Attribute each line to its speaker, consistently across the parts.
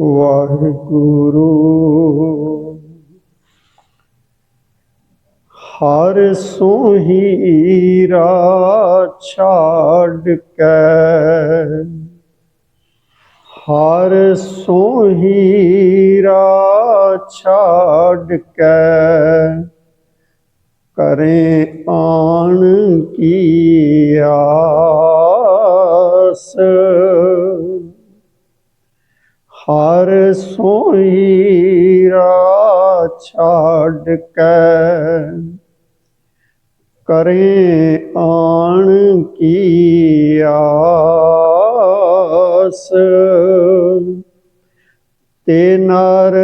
Speaker 1: ਵਾਹਿਗੁਰੂ। ਹਰ ਸੋਹੀਰਾ ਛਾੜ ਕੇ। ਹਰ ਸੋਹੀਰਾ ਛਾੜ ਕੇ। ਕਰੇ ਆਣ ਕੀ ਆਸ। ਹਰ ਸੋਹੀਰਾ ਛੱਡ ਕੇ। ਕਰੇ ਆਣ ਕੀ ਆਸ? ਤੇ ਨਰ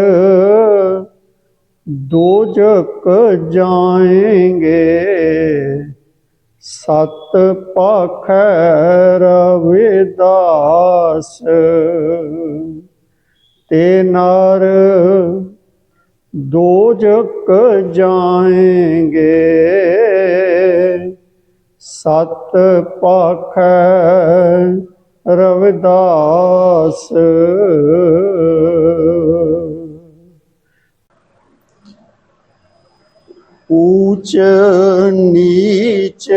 Speaker 1: ਦੋਜਕ ਜਾਏਂਗੇ। ਸਤ ਪਾਖੈ ਰਵਿਦਾਸ। ਤੇ ਨਰ ਦੋਜਕ ਜਾਏਂਗੇ। ਸਤ ਪਾਖੈ ਰਵਿਦਾਸ। ਊਚ ਨੀਚ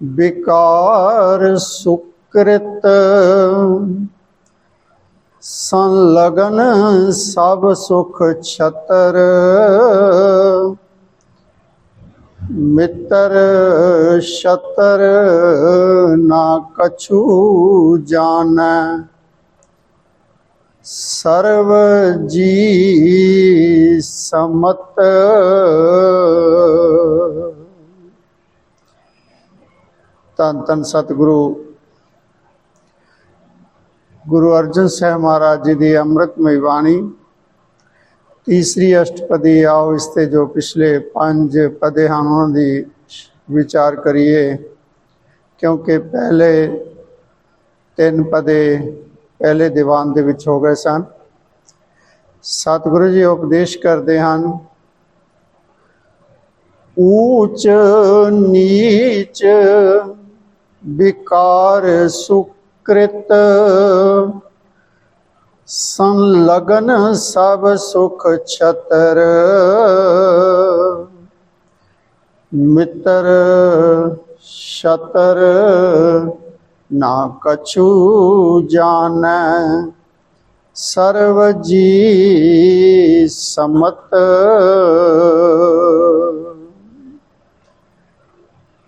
Speaker 1: ਵਿਕਾਰ ਸੁਕ੍ਰਿਤ ਸੰਲਗਨ ਸਭ ਸੁਖ ਛਤਰ। ਮਿੱਤਰ ਛਤਰ ਨਾ ਕਛੂ ਜਾਣੈ। ਸਰਵ ਜੀ ਸਮਤ। ਤਨ ਤਨ ਸਤਿਗੁਰੂ ਗੁਰੂ ਅਰਜਨ ਸਾਹਿਬ ਮਹਾਰਾਜ ਜੀ ਦੀ ਅੰਮ੍ਰਿਤਮਈ ਬਾਣੀ, ਤੀਸਰੀ ਅਸ਼ਟਪਦੀ ਆਓ ਇਸ ਤੇ ਜੋ ਪਿਛਲੇ ਪੰਜ ਪਦੇ ਹਨ ਉਹਨਾਂ ਦੀ ਵਿਚਾਰ ਕਰੀਏ, ਕਿਉਂਕਿ ਪਹਿਲੇ ਤਿੰਨ ਪਦੇ ਪਹਿਲੇ ਦੀਵਾਨ ਦੇ ਵਿੱਚ ਹੋ ਗਏ ਸਨ। ਸਤਿਗੁਰੂ ਜੀ ਉਪਦੇਸ਼ ਕਰਦੇ ਹਨ, ਊਚ, ਨੀਚ, ਵਿਕਾਰ ਸੁਕ੍ਰਿਤ ਸੰਲਗਨ ਸਭ ਸੁਖ ਛਤਰ। ਮਿੱਤਰ ਛਤਰ ਨਾ ਕਛੂ ਜਾਣੈ। ਸਰਵ ਜੀ ਸਮਤ।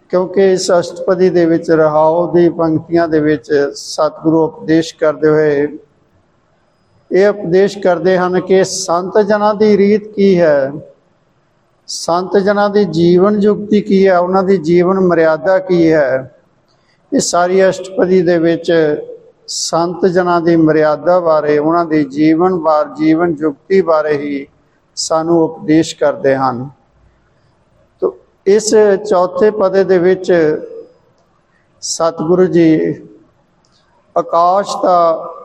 Speaker 1: ਕਿਉਂਕਿ ਇਸ ਅਸ਼ਟਪਦੀ ਦੇ ਵਿੱਚ ਰਹਾਉ ਦੀ ਪੰਕਤੀਆਂ ਦੇ ਵਿੱਚ ਸਤਿਗੁਰੂ ਉਪਦੇਸ਼ ਕਰਦੇ ਹੋਏ ਇਹ ਉਪਦੇਸ਼ ਕਰਦੇ ਹਨ ਕਿ ਸੰਤ ਜਨਾਂ ਦੀ ਰੀਤ ਕੀ ਹੈ? ਸੰਤ ਜਨਾਂ ਦੀ ਜੀਵਨ ਯੁਕਤੀ ਕੀ ਹੈ? ਉਹਨਾਂ ਦੀ ਜੀਵਨ ਮਰਿਆਦਾ ਕੀ ਹੈ? ਇਹ ਸਾਰੀ ਅਸ਼ਟਪਦੀ ਦੇ ਵਿੱਚ ਸੰਤ ਜਨਾਂ ਦੀ ਮਰਿਆਦਾ ਬਾਰੇ, ਉਹਨਾਂ ਦੀ ਜੀਵਨ ਬਾਰ, ਜੀਵਨ ਯੁਕਤੀ ਬਾਰੇ ਹੀ ਸਾਨੂੰ ਉਪਦੇਸ਼ ਕਰਦੇ ਹਨ। ਇਸ ਚੌਥੇ ਪਦੇ ਦੇ ਵਿੱਚ ਸਤਿਗੁਰੂ ਜੀ ਆਕਾਸ਼ ਦਾ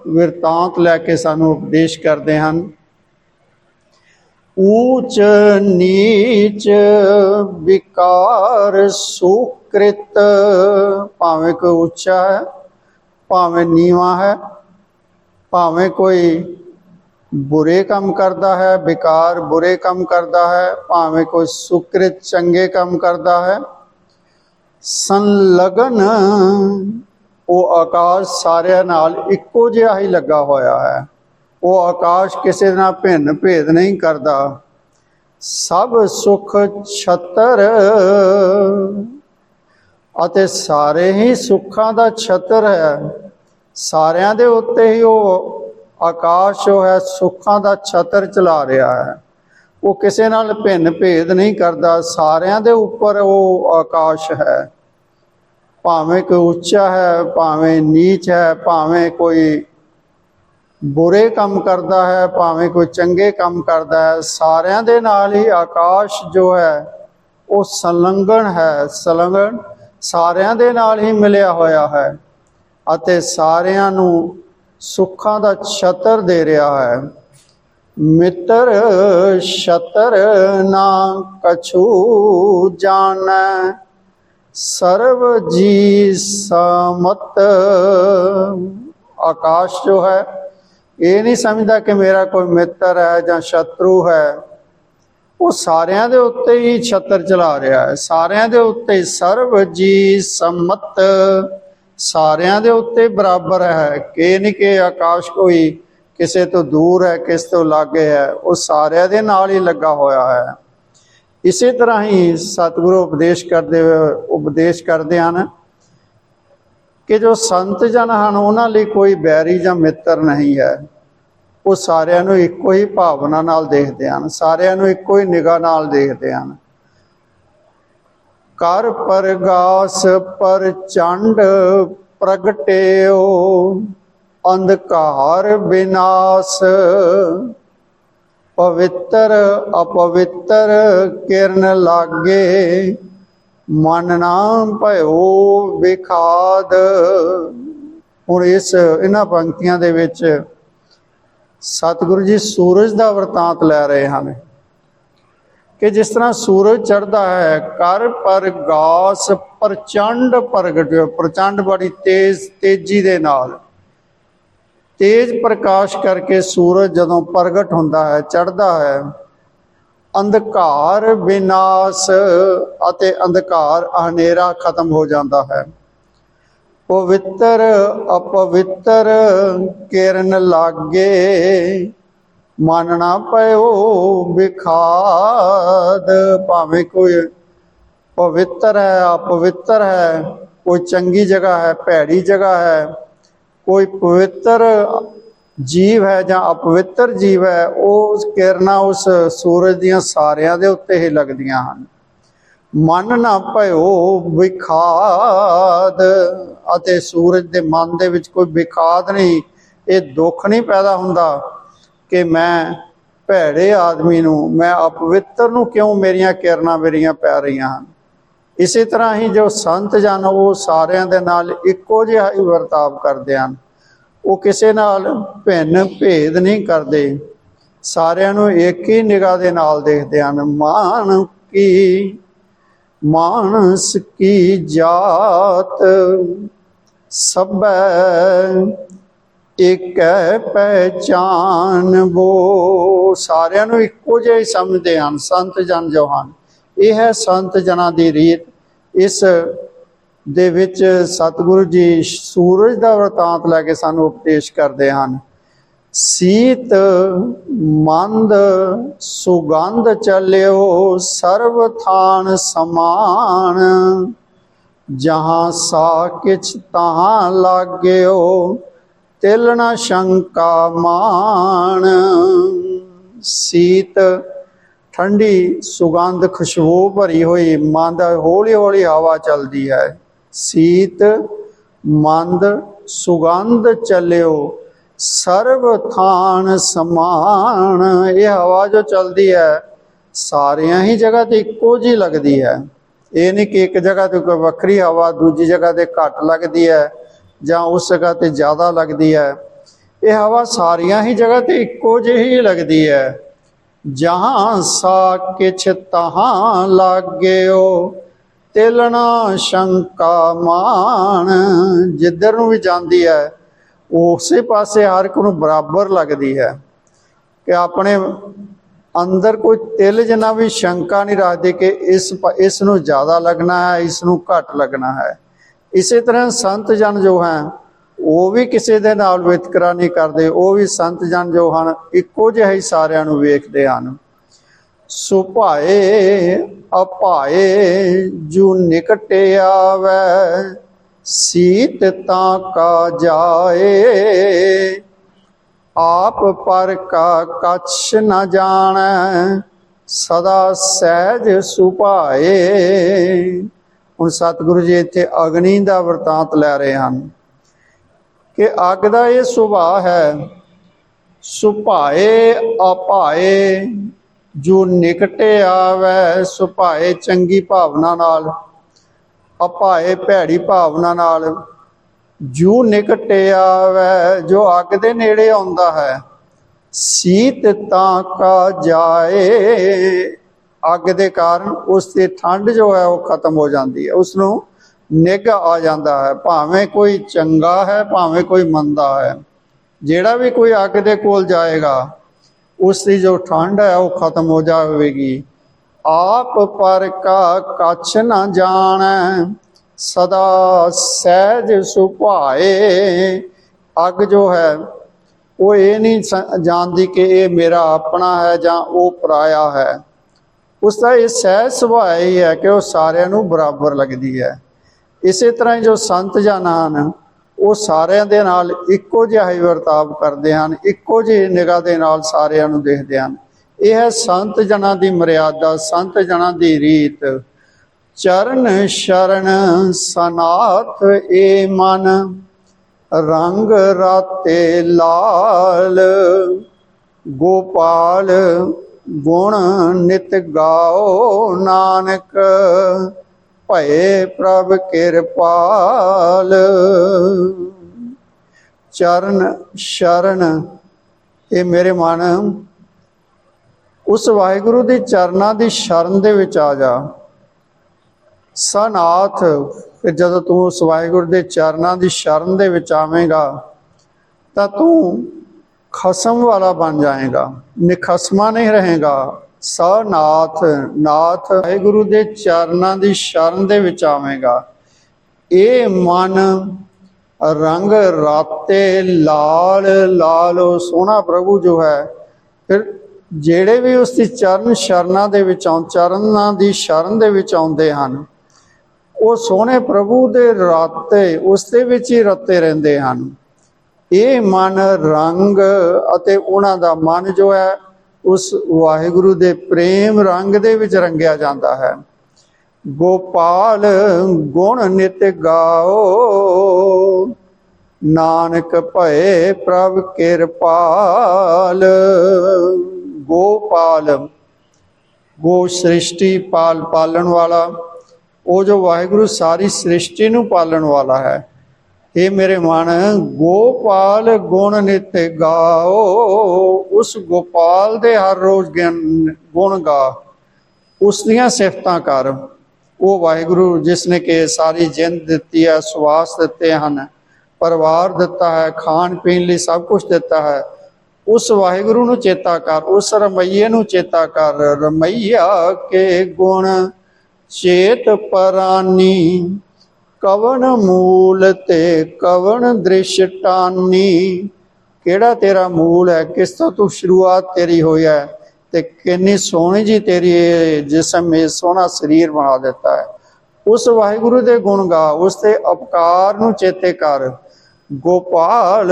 Speaker 1: ਵਿਰਤਾਂਤ ਲੈ ਕੇ ਸਾਨੂੰ ਉਪਦੇਸ਼ ਕਰਦੇ ਹਨ। ਊਚ ਨੀਚ ਵਿਕਾਰ ਸੁਕ੍ਰਿਤ, ਭਾਵੇਂ ਕੋਈ ਉੱਚਾ ਹੈ, ਭਾਵੇਂ ਨੀਵਾ ਹੈ, ਭਾਵੇਂ ਕੋਈ ਬੁਰੇ ਕੰਮ ਕਰਦਾ ਹੈ ਵਿਕਾਰ ਬੁਰੇ ਕੰਮ ਕਰਦਾ ਹੈ, ਭਾਵੇਂ ਕੋਈ ਸੁਕ੍ਰਿਤ ਚੰਗੇ ਕੰਮ ਕਰਦਾ ਹੈ। ਸੰਲਗਨ, ਉਹ ਆਕਾਸ਼ ਸਾਰਿਆਂ ਨਾਲ ਇੱਕੋ ਜਿਹਾ ਹੀ ਲੱਗਾ ਹੋਇਆ ਹੈ। ਉਹ ਆਕਾਸ਼ ਕਿਸੇ ਨਾਲ ਭਿੰਨ ਭੇਦ ਨਹੀਂ ਕਰਦਾ। ਸਭ ਸੁਖ ਛਤਰ ਅਤੇ ਸਾਰੇ ਹੀ ਸੁੱਖਾਂ ਦਾ ਛਤਰ ਹੈ। ਸਾਰਿਆਂ ਦੇ ਉੱਤੇ ਹੀ ਉਹ ਆਕਾਸ਼ ਜੋ ਹੈ ਸੁੱਖਾਂ ਦਾ ਛਤਰ ਚਲਾ ਰਿਹਾ ਹੈ। ਉਹ ਕਿਸੇ ਨਾਲ ਭਿੰਨ ਭੇਦ ਨਹੀਂ ਕਰਦਾ। ਸਾਰਿਆਂ ਦੇ ਉੱਪਰ ਉਹ ਆਕਾਸ਼ ਹੈ। ਭਾਵੇਂ ਕੋਈ ਉੱਚਾ ਹੈ, ਭਾਵੇਂ ਨੀਚ ਹੈ, ਭਾਵੇਂ ਕੋਈ ਬੁਰੇ ਕੰਮ ਕਰਦਾ ਹੈ, ਭਾਵੇਂ ਕੋਈ ਚੰਗੇ ਕੰਮ ਕਰਦਾ ਹੈ, ਸਾਰਿਆਂ ਦੇ ਨਾਲ ਹੀ ਆਕਾਸ਼ ਜੋ ਹੈ, ਉਹ ਸੰਲੰਘਣ ਹੈ। ਸੰਲੰਘਣ ਸਾਰਿਆਂ ਦੇ ਨਾਲ ਹੀ ਮਿਲਿਆ ਹੋਇਆ ਹੈ ਅਤੇ ਸਾਰਿਆਂ ਨੂੰ ਸੁੱਖਾਂ ਦਾ ਛਤਰ ਦੇ ਰਿਹਾ ਹੈ। ਮਿੱਤਰ ਛਤਰ ਨਾ ਕਛੂ ਜਾਣੈ। ਸਰਬ ਜੀ ਸਮਤ ਆਕਾਸ਼ ਜੋ ਹੈ, ਇਹ ਨਹੀਂ ਸਮਝਦਾ ਕਿ ਮੇਰਾ ਕੋਈ ਮਿੱਤਰ ਹੈ ਜਾਂ ਸ਼ਤਰੂ ਹੈ। ਉਹ ਸਾਰਿਆਂ ਦੇ ਉੱਤੇ ਹੀ ਛਤਰ ਚਲਾ ਰਿਹਾ ਹੈ। ਸਾਰਿਆਂ ਦੇ ਉੱਤੇ ਸਰਬ ਜੀ ਸੰਮਤ ਸਾਰਿਆਂ ਦੇ ਉੱਤੇ ਬਰਾਬਰ ਹੈ। ਕਿ ਨਹੀਂ ਕਿ ਆਕਾਸ਼ ਕੋਈ ਕਿਸੇ ਤੋਂ ਦੂਰ ਹੈ, ਕਿਸ ਤੋਂ ਲਾਗੇ ਹੈ, ਉਹ ਸਾਰਿਆਂ ਦੇ ਨਾਲ ਹੀ ਲੱਗਾ ਹੋਇਆ ਹੈ। ਇਸੇ ਤਰ੍ਹਾਂ ਹੀ ਸਤਿਗੁਰੂ ਉਪਦੇਸ਼ ਕਰਦੇ ਉਪਦੇਸ਼ ਕਰਦੇ ਹਨ ਕਿ ਜੋ ਸੰਤ ਜਨ ਹਨ, ਉਹਨਾਂ ਲਈ ਕੋਈ ਬੈਰੀ ਜਾਂ ਮਿੱਤਰ ਨਹੀਂ ਹੈ। ਉਹ ਸਾਰਿਆਂ ਨੂੰ ਇੱਕੋ ਹੀ ਭਾਵਨਾ ਨਾਲ ਦੇਖਦੇ ਹਨ, ਸਾਰਿਆਂ ਨੂੰ ਇੱਕੋ ਹੀ ਨਿਗਾਹ ਨਾਲ ਦੇਖਦੇ ਹਨ। ਕਰ ਪਰਗਾਸ ਪਰ ਚੰਡ ਪ੍ਰਗਟਿਓ, ਅੰਧਕਾਰ ਬਿਨਾਸ਼। ਪਵਿੱਤਰ ਅਪਵਿੱਤਰ ਕਿਰਨ ਲਾਗੇ, ਮਨ ਨਾ ਭਇਓ ਵਿਖਾਦ। ਹੁਣ ਇਸ ਇਹਨਾਂ ਪੰਕਤੀਆਂ ਦੇ ਵਿੱਚ ਸਤਿਗੁਰੂ ਜੀ ਸੂਰਜ ਦਾ ਵਰਤਾਂਤ ਲੈ ਰਹੇ ਹਨ। ਕਿ ਜਿਸ ਤਰ੍ਹਾਂ ਸੂਰਜ ਚੜ੍ਹਦਾ ਹੈ ਕਰ ਪਰਗਾਸ ਪ੍ਰਚੰਡ ਪ੍ਰਗਟਿਓ ਪ੍ਰਚੰਡ ਬੜੀ ਤੇਜ਼, ਤੇਜ਼ੀ ਦੇ ਨਾਲ। ਤੇਜ ਪ੍ਰਕਾਸ਼ ਕਰਕੇ ਸੂਰਜ ਜਦੋਂ ਪ੍ਰਗਟ ਹੁੰਦਾ ਹੈ, ਚੜ੍ਹਦਾ ਹੈ, ਅੰਧਕਾਰ ਵਿਨਾਸ਼ ਅਤੇ ਅੰਧਕਾਰ ਹਨੇਰਾ ਖਤਮ ਹੋ ਜਾਂਦਾ ਹੈ। ਪਵਿੱਤਰ, ਅਪਵਿੱਤਰ ਕਿਰਨ ਲਾਗੇ ਮਨ ਨਾ ਪਇਓ ਵਿਖਾਦ ਭਾਵੇਂ ਕੋਈ ਪਵਿੱਤਰ ਹੈ, ਅਪਵਿੱਤਰ ਹੈ, ਕੋਈ ਚੰਗੀ ਜਗ੍ਹਾ ਹੈ, ਭੈੜੀ ਜਗ੍ਹਾ ਹੈ, ਕੋਈ ਪਵਿੱਤਰ ਜੀਵ ਹੈ ਜਾਂ ਅਪਵਿੱਤਰ ਜੀਵ ਹੈ ਉਹ ਕਿਰਨਾਂ ਉਸ ਸੂਰਜ ਦੀਆਂ ਸਾਰਿਆਂ ਦੇ ਉੱਤੇ ਹੀ ਲੱਗਦੀਆਂ ਹਨ। ਮਨ ਨਾ ਭਇਓ ਵਿਖਾਦ ਅਤੇ ਸੂਰਜ ਦੇ ਮਨ ਦੇ ਵਿੱਚ ਕੋਈ ਵਿਖਾਦ ਨਹੀਂ, ਇਹ ਦੁੱਖ ਨਹੀਂ ਪੈਦਾ ਹੁੰਦਾ। ਕਿ ਮੈਂ ਭੈੜੇ ਆਦਮੀ ਨੂੰ, ਮੈਂ ਅਪਵਿੱਤਰ ਨੂੰ ਕਿਉਂ ਮੇਰੀਆਂ ਕਿਰਨਾਂ ਮੇਰੀਆਂ ਪੈ ਰਹੀਆਂ ਹਨ? ਇਸੇ ਤਰ੍ਹਾਂ ਹੀ ਜੋ ਸੰਤ ਜਨ ਉਹ ਸਾਰਿਆਂ ਦੇ ਨਾਲ ਇੱਕੋ ਜਿਹਾ ਹੀ ਵਰਤਾਵ ਕਰਦੇ ਹਨ। ਉਹ ਕਿਸੇ ਨਾਲ ਭਿੰਨ ਭੇਦ ਨਹੀਂ ਕਰਦੇ। ਸਾਰਿਆਂ ਨੂੰ ਇੱਕ ਹੀ ਨਿਗਾਹ ਦੇ ਨਾਲ ਦੇਖਦੇ ਹਨ। ਮਾਨ ਕੀ, ਮਾਨਸ ਕੀ ਜਾਤ ਸਭੈ ਇਕੈ ਪਹਿਚਾਨ, ਵੋ ਸਾਰਿਆਂ ਨੂੰ ਇੱਕੋ ਜਿਹਾ ਹੀ ਸਮਝਦੇ ਹਨ, ਸੰਤ ਜਨ ਜੋ ਹਨ ਇਹ ਹੈ ਸੰਤ ਜਨਾਂ ਦੀ ਰੀਤ। ਇਸ ਦੇ ਵਿੱਚ ਸਤਿਗੁਰੂ ਜੀ ਸੂਰਜ ਦਾ ਵਰਤਾਂਤ ਲੈ ਕੇ ਸਾਨੂੰ ਉਪਦੇਸ਼ ਕਰਦੇ ਹਨ। ਸੀਤ, ਮੰਦ, ਸੁਗੰਧ ਚੱਲਿਓ ਸਰਬ ਥਾਨ ਸਮਾਨ। ਜਹਾਂ ਸਾ ਕਿਛ ਤਹਾਂ ਲਾਗਿਓ ਤਿਲ ਨਾ ਸ਼ੰਕਾ ਮਾਣ। ਸੀਤ ਠੰਡੀ ਸੁਗੰਧ ਖੁਸ਼ਬੂ ਭਰੀ ਹੋਈ ਮੰਦ ਹੌਲੀ ਹੌਲੀ ਹਵਾ ਚੱਲਦੀ ਹੈ। ਸੀਤ ਮੰਦ ਸੁਗੰਧ ਚੱਲਿਓ, ਸਰਬ ਥਾਨ ਸਮਾਨ। ਇਹ ਹਵਾ ਜੋ ਚੱਲਦੀ ਹੈ, ਸਾਰਿਆਂ ਹੀ ਜਗ੍ਹਾ ਤੇ ਇੱਕੋ ਜੀ ਲੱਗਦੀ ਹੈ। ਇਹ ਨਹੀਂ ਕਿ ਇੱਕ ਜਗ੍ਹਾ ਤੇ ਕੋਈ ਵੱਖਰੀ ਹਵਾ, ਦੂਜੀ ਜਗ੍ਹਾ ਤੇ ਘੱਟ ਲੱਗਦੀ ਹੈ। ਜਾਂ ਉਸ ਜਗ੍ਹਾ ਤੇ ਜ਼ਿਆਦਾ ਲੱਗਦੀ ਹੈ। ਇਹ ਹਵਾ ਸਾਰੀਆਂ ਹੀ ਜਗ੍ਹਾ ਤੇ ਇੱਕੋ ਜਿਹੀ ਲੱਗਦੀ ਹੈ। ਜਹਾਂ ਸਾ ਕਿਛ ਤਹਾਂ ਲਾਗਿਓ, ਤਿਲਣਾ ਸ਼ੰਕਾ ਮਾਨ ਜਿੱਧਰ ਨੂੰ ਵੀ ਜਾਂਦੀ ਹੈ, ਉਸੇ ਪਾਸੇ ਹਰ ਇੱਕ ਨੂੰ ਬਰਾਬਰ ਲੱਗਦੀ ਹੈ। ਕਿ ਆਪਣੇ ਅੰਦਰ ਕੋਈ ਤਿਲ ਜਿੰਨਾ ਵੀ ਸ਼ੰਕਾ ਨਹੀਂ ਰੱਖਦੇ ਕਿ ਇਸ ਇਸ ਨੂੰ ਜ਼ਿਆਦਾ ਲੱਗਣਾ ਹੈ, ਇਸ ਨੂੰ ਘੱਟ ਲੱਗਣਾ ਹੈ। ਇਸੇ ਤਰ੍ਹਾਂ ਸੰਤ ਜਨ ਜੋ ਹੈ ਉਹ ਵੀ ਕਿਸੇ ਦੇ ਨਾਲ ਵਿਤਕਰਾ ਨਹੀਂ ਕਰਦੇ, ਉਹ ਵੀ ਸੰਤ ਜਨ ਜੋ ਹਨ, ਇੱਕੋ ਜਿਹੇ ਹੀ ਸਾਰਿਆਂ ਨੂੰ ਵੇਖਦੇ ਹਨ। ਸੁਭਾਏ ਅਭਾਏ, ਜੂ ਨਿਕਟ ਆਵੈ, ਸੀਤ ਤਾਂ ਕਾ ਜਾਏ। ਆਪ ਪਰ ਕਾ ਕਛ ਨ ਜਾਣੈ, ਸਦਾ ਸਹਿਜ ਸੁਭਾਏ। ਹੁਣ ਸਤਿਗੁਰੂ ਜੀ ਇੱਥੇ ਅਗਨੀ ਦਾ ਵਰਤਾਂਤ ਲੈ ਰਹੇ ਹਨ ਕਿ ਅੱਗ ਦਾ ਇਹ ਸੁਭਾਅ ਹੈ, ਸੁਭਾਏ ਅਪਾਏ ਜੋ ਨਿਕਟੇ ਆਵੈ, ਸੁਭਾਏ ਚੰਗੀ ਭਾਵਨਾ ਨਾਲ ਅਪਾਏ ਭੈੜੀ ਭਾਵਨਾ ਨਾਲ, ਜੂ ਨਿਕਟੇ ਆਵੈ, ਜੋ ਅੱਗ ਦੇ ਨੇੜੇ ਆਉਂਦਾ ਹੈ, ਸੀਤ ਤਾਂ ਕਾ ਜਾਏ। ਅੱਗ ਦੇ ਕਾਰਨ ਉਸ ਦੀ ਠੰਡ ਜੋ ਹੈ ਉਹ ਖਤਮ ਹੋ ਜਾਂਦੀ ਹੈ। ਉਸ ਨੂੰ ਨਿੱਘ ਆ ਜਾਂਦਾ ਹੈ। ਭਾਵੇਂ ਕੋਈ ਚੰਗਾ ਹੈ, ਭਾਵੇਂ ਕੋਈ ਮੰਦਾ ਹੈ, ਜਿਹੜਾ ਵੀ ਕੋਈ ਅੱਗ ਦੇ ਕੋਲ ਜਾਏਗਾ ਉਸ ਦੀ ਜੋ ਠੰਡ ਹੈ ਉਹ ਖਤਮ ਹੋ ਜਾਵੇਗੀ। ਆਪ ਪਰ ਕਾ ਕੱਛ ਨਾ ਜਾਣੈ, ਸਦਾ ਸਹਿਜ ਸੁਭਾਏ। ਅੱਗ ਜੋ ਹੈ, ਉਹ ਇਹ ਨਹੀਂ ਜਾਣਦੀ ਕਿ ਇਹ ਮੇਰਾ ਆਪਣਾ ਹੈ ਜਾਂ ਉਹ ਪਰਾਇਆ ਹੈ। ਉਸ ਦਾ ਇਹ ਸਹਿਜ ਸੁਭਾਅ ਹੀ ਹੈ ਕਿ ਉਹ ਸਾਰਿਆਂ ਨੂੰ ਬਰਾਬਰ ਲੱਗਦੀ ਹੈ। ਇਸੇ ਤਰ੍ਹਾਂ ਜੋ ਸੰਤ ਜਨ ਹਨ ਉਹ ਸਾਰਿਆਂ ਦੇ ਨਾਲ ਇੱਕੋ ਜਿਹਾ ਹੀ ਵਰਤਾਵ ਕਰਦੇ ਹਨ, ਇੱਕੋ ਜਿਹੀ ਨਿਗਾਹ ਦੇ ਨਾਲ ਸਾਰਿਆਂ ਨੂੰ ਦੇਖਦੇ ਹਨ। ਇਹ ਹੈ ਸੰਤ ਜਨਾਂ ਦੀ ਮਰਿਆਦਾ, ਸੰਤ ਜਨਾਂ ਦੀ ਰੀਤ। ਚਰਨ ਸ਼ਰਨ ਸਨਾਥ ਏ ਮਨ, ਰੰਗ ਰਾਤੇ ਲਾਲ, ਗੋਪਾਲ ਗੁਣ ਨਿਤ ਗਾਓ ਨਾਨਕ, ਭਏ ਪ੍ਰਭ ਕਿਰਪਾਲ। ਚਰਨ ਸ਼ਰਨ, ਇਹ ਮੇਰੇ ਮਨ, ਉਸ ਵਾਹਿਗੁਰੂ ਦੇ ਚਰਨਾਂ ਦੀ ਸ਼ਰਨ ਦੇ ਵਿੱਚ ਆ ਜਾ। ਸਨਾਥ, ਕਿ ਜਦੋਂ ਤੂੰ ਉਸ ਵਾਹਿਗੁਰੂ ਦੇ ਚਰਨਾਂ ਦੀ ਸ਼ਰਨ ਦੇ ਵਿੱਚ ਆਵੇਂਗਾ, ਤਾਂ ਤੂੰ ਖਸਮ ਵਾਲਾ ਬਣ ਜਾਏਗਾ, ਨਿਖਸਮਾ ਨਹੀਂ ਰਹੇਗਾ। ਸਨਾਥ ਨਾਥ ਨਾਥ ਵਾਹਿਗੁਰੂ ਦੇ ਚਰਨਾਂ ਦੀ ਸ਼ਰਨ ਦੇ ਵਿੱਚ ਆਵੇਂਗਾ। ਇਹ ਮਨ ਰੰਗ ਰਾਤੇ ਲਾਲ ਲਾਲ ਸੋਹਣਾ ਪ੍ਰਭੂ ਜੋ ਹੈ, ਫਿਰ ਜਿਹੜੇ ਵੀ ਉਸ ਦੀ ਚਰਨ ਸ਼ਰਨਾਂ ਦੇ ਵਿੱਚ ਆਉਂ, ਚਰਨਾਂ ਦੀ ਸ਼ਰਨ ਦੇ ਵਿੱਚ ਆਉਂਦੇ ਹਨ, ਉਹ ਸੋਹਣੇ ਪ੍ਰਭੂ ਦੇ ਰਾਤੇ, ਉਸ ਦੇ ਵਿੱਚ ਹੀ ਰਤੇ ਰਹਿੰਦੇ ਹਨ। ਇਹ ਮਨ ਰੰਗ ਅਤੇ ਉਹਨਾਂ ਦਾ ਮਨ ਜੋ ਹੈ, ਉਸ ਵਾਹਿਗੁਰੂ ਦੇ ਪ੍ਰੇਮ ਰੰਗ ਦੇ ਵਿੱਚ ਰੰਗਿਆ ਜਾਂਦਾ ਹੈ। ਗੋਪਾਲ ਗੁਣ ਨਿਤ ਗਾਓ, ਨਾਨਕ ਭਏ ਪ੍ਰਭ ਕਿਰਪਾਲ। ਗੋਪਾਲ, ਗੋ ਸ੍ਰਿਸ਼ਟੀ ਪਾਲ ਪਾਲਣ ਵਾਲਾ, ਉਹ ਜੋ ਵਾਹਿਗੁਰੂ ਸਾਰੀ ਸ੍ਰਿਸ਼ਟੀ ਨੂੰ ਪਾਲਣ ਵਾਲਾ ਹੈ। ਇਹ ਮੇਰੇ ਮਨ, ਗੋਪਾਲ ਗੁਣ ਨਿਤ ਗਾਓ। ਉਸ ਗੋਪਾਲ ਦੇ ਹਰ ਰੋਜ਼ ਗੁਣ ਗਾ। ਉਸ ਦੀਆਂ ਸਿਫਤਾਂ ਕਰ। ਉਹ ਵਾਹਿਗੁਰੂ, ਜਿਸ ਨੇ ਕਿ ਸਾਰੀ ਜਿੰਦ ਦਿੱਤੀ ਹੈ, ਸਵਾਸ ਦਿੱਤੇ ਹਨ, ਪਰਿਵਾਰ ਦਿੱਤਾ ਹੈ, ਖਾਣ ਪੀਣ ਲਈ ਸਭ ਕੁਝ ਦਿੱਤਾ ਹੈ। ਉਸ ਵਾਹਿਗੁਰੂ ਨੂੰ ਚੇਤਾ ਕਰ, ਉਸ ਰਮਈਏ ਨੂੰ ਚੇਤਾ ਕਰ। ਰਮਈਆ ਕੇ ਗੁਣ, ਚੇਤ ਪਰਾਨੀ ਕਵਣ ਮੂਲ ਤੇ ਕਵਣ ਦ੍ਰਿਸ਼ਟਾਨੀ ਕਿਹੜਾ ਤੇਰਾ ਮੂਲ ਹੈ? ਕਿਸ ਤੋਂ ਤੂੰ ਸ਼ੁਰੂਆਤ ਤੇਰੀ ਹੋਈ ਹੈ? ਤੇ ਕਿੰਨੀ ਸੋਹਣੀ ਜੀ ਤੇਰੀ ਜਿਸਮ, ਇਹ ਸੋਹਣਾ ਸਰੀਰ ਬਣਾ ਦਿੱਤਾ ਹੈ। ਉਸ ਵਾਹਿਗੁਰੂ ਦੇ ਗੁਣ ਗਾ, ਉਸ ਦੇ ਅਪਕਾਰ ਨੂੰ ਚੇਤੇ ਕਰ। ਗੋਪਾਲ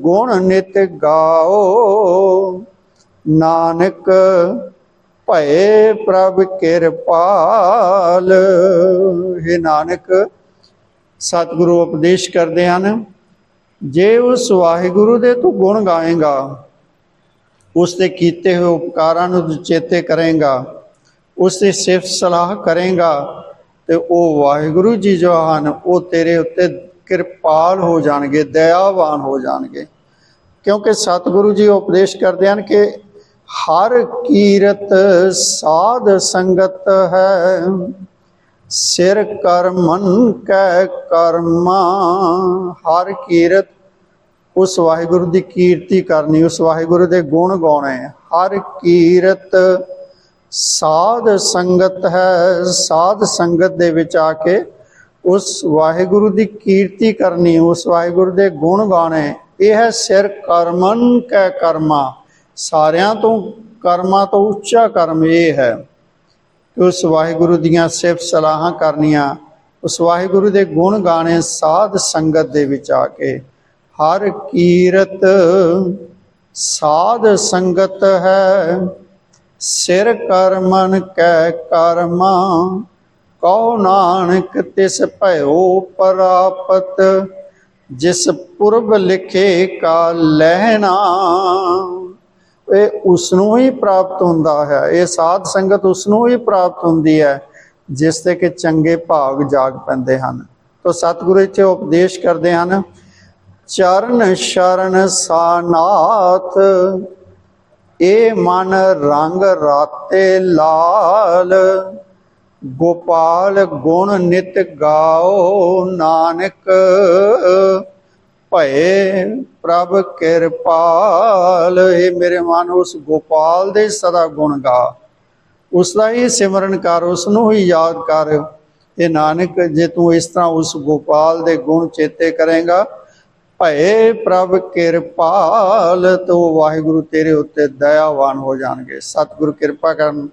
Speaker 1: ਗੁਣ ਨਿਤ ਗਾਓ। ਨਾਨਕ ਭਏ ਪ੍ਰਭ ਕਿਰਪਾਲ। ਹੈ ਨਾਨਕ ਸਤਿਗੁਰੂ ਉਪਦੇਸ਼ ਕਰਦੇ ਹਨ, ਜੇ ਉਸ ਵਾਹਿਗੁਰੂ ਦੇ ਤੂੰ ਗੁਣ ਗਾਏਗਾ, ਉਸ ਦੇ ਕੀਤੇ ਹੋਏ ਉਪਕਾਰਾਂ ਨੂੰ ਚੇਤੇ ਕਰੇਗਾ, ਉਸ ਦੀ ਸਿਫਤ ਸਲਾਹ ਕਰੇਗਾ, ਤੇ ਉਹ ਵਾਹਿਗੁਰੂ ਜੀ ਜੋ ਹਨ, ਉਹ ਤੇਰੇ ਉੱਤੇ ਕਿਰਪਾਲ ਹੋ ਜਾਣਗੇ, ਦਇਆਵਾਨ ਹੋ ਜਾਣਗੇ। ਕਿਉਂਕਿ ਸਤਿਗੁਰੂ ਜੀ ਉਪਦੇਸ਼ ਕਰਦੇ ਹਨ ਕਿ ਹਰ ਕੀਰਤ ਸਾਧ ਸੰਗਤ ਹੈ। ਸਿਰ ਕਰਮਨ ਕੈ ਕਰਮਾ, ਹਰ ਕੀਰਤ ਉਸ ਵਾਹਿਗੁਰੂ ਦੀ ਕੀਰਤੀ ਕਰਨੀ, ਉਸ ਵਾਹਿਗੁਰੂ ਦੇ ਗੁਣ ਗਾਉਣੇ। ਹਰ ਕੀਰਤ ਸਾਧ ਸੰਗਤ ਹੈ, ਸਾਧ ਸੰਗਤ ਦੇ ਵਿੱਚ ਆ ਕੇ ਉਸ ਵਾਹਿਗੁਰੂ ਦੀ ਕੀਰਤੀ ਕਰਨੀ, ਉਸ ਵਾਹਿਗੁਰੂ ਦੇ ਗੁਣ ਗਾਣੇ ਇਹ ਹੈ ਸਿਰ ਕਰਮਨ ਕੈ ਕਰਮਾ। ਸਾਰਿਆਂ ਤੋਂ ਕਰਮਾਂ ਤੋਂ ਉੱਚਾ ਕਰਮ ਇਹ ਹੈ। ਕਿ ਉਸ ਵਾਹਿਗੁਰੂ ਦੀਆਂ ਸਿਫਤ ਸਲਾਹਾਂ ਕਰਨੀਆਂ, ਉਸ ਵਾਹਿਗੁਰੂ ਦੇ ਗੁਣ ਗਾਣੇ ਸਾਧ ਸੰਗਤ ਦੇ ਵਿੱਚ ਆ ਕੇ, ਹਰ ਕੀਰਤ ਸਾਧ ਸੰਗਤ ਹੈ, ਸਿਰ ਕਰਮਨ ਕੈ ਕਰਮਾ, ਕਉ ਨਾਨਕ ਤਿਸ ਭਇਓ ਪ੍ਰਾਪਤ, ਜਿਸ ਪੁਰਬ ਲਿਖੇ ਕਾ ਲਹਿਣਾ। ਇਹ ਉਸ ਨੂੰ ਹੀ ਪ੍ਰਾਪਤ ਹੁੰਦਾ ਹੈ। ਇਹ ਸਾਧ ਸੰਗਤ ਉਸ ਨੂੰ ਹੀ ਪ੍ਰਾਪਤ ਹੁੰਦੀ ਹੈ, ਜਿਸ ਤੇ ਕਿ ਚੰਗੇ ਭਾਗ ਜਾਗ ਪੈਂਦੇ ਹਨ। ਤੋ ਸਤਿਗੁਰੂ ਇੱਥੇ ਉਪਦੇਸ਼ ਕਰਦੇ ਹਨ, ਚਰਨ ਸ਼ਰਨ ਸਾਨਾਥ ਇਹ ਮਨ ਰੰਗ ਰਾਤੇ ਲਾਲ, ਗੋਪਾਲ ਗੁਣ ਨਿਤ ਗਾਓ ਨਾਨਕ। ਭਏ ਪ੍ਰਭ ਕਿਰਪਾਲ। ਇਹ ਮੇਰੇ ਮਨ, ਉਸ ਗੋਪਾਲ ਦੇ ਸਦਾ ਗੁਣ ਗਾ। ਉਸ ਦਾ ਹੀ ਸਿਮਰਨ ਕਰ, ਉਸ ਨੂੰ ਹੀ ਯਾਦ ਕਰ। ਇਹ ਨਾਨਕ, ਜੇ ਤੂੰ ਇਸ ਤਰ੍ਹਾਂ ਉਸ ਗੋਪਾਲ ਦੇ ਗੁਣ ਚੇਤੇ ਕਰੇਗਾ, ਭਏ ਪ੍ਰਭ ਕਿਰਪਾਲ, ਤੋ ਵਾਹਿਗੁਰੂ ਤੇਰੇ ਉੱਤੇ ਦਇਆਵਾਨ ਹੋ ਜਾਣਗੇ। ਸਤਿਗੁਰੂ ਕਿਰਪਾ ਕਰਨ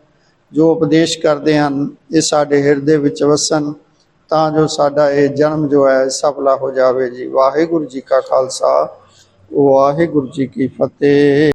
Speaker 1: ਜੋ ਉਪਦੇਸ਼ ਕਰਦੇ ਹਨ, ਇਹ ਸਾਡੇ ਹਿਰਦੇ ਵਿੱਚ ਵਸਣ। ਤਾਂ ਜੋ ਸਾਡਾ ਇਹ ਜਨਮ ਜੋ ਹੈ, ਸਫਲਾ ਹੋ ਜਾਵੇ ਜੀ। ਵਾਹਿਗੁਰੂ ਜੀ ਕਾ ਖਾਲਸਾ, ਵਾਹਿਗੁਰੂ ਜੀ ਕੀ ਫਤਿਹ।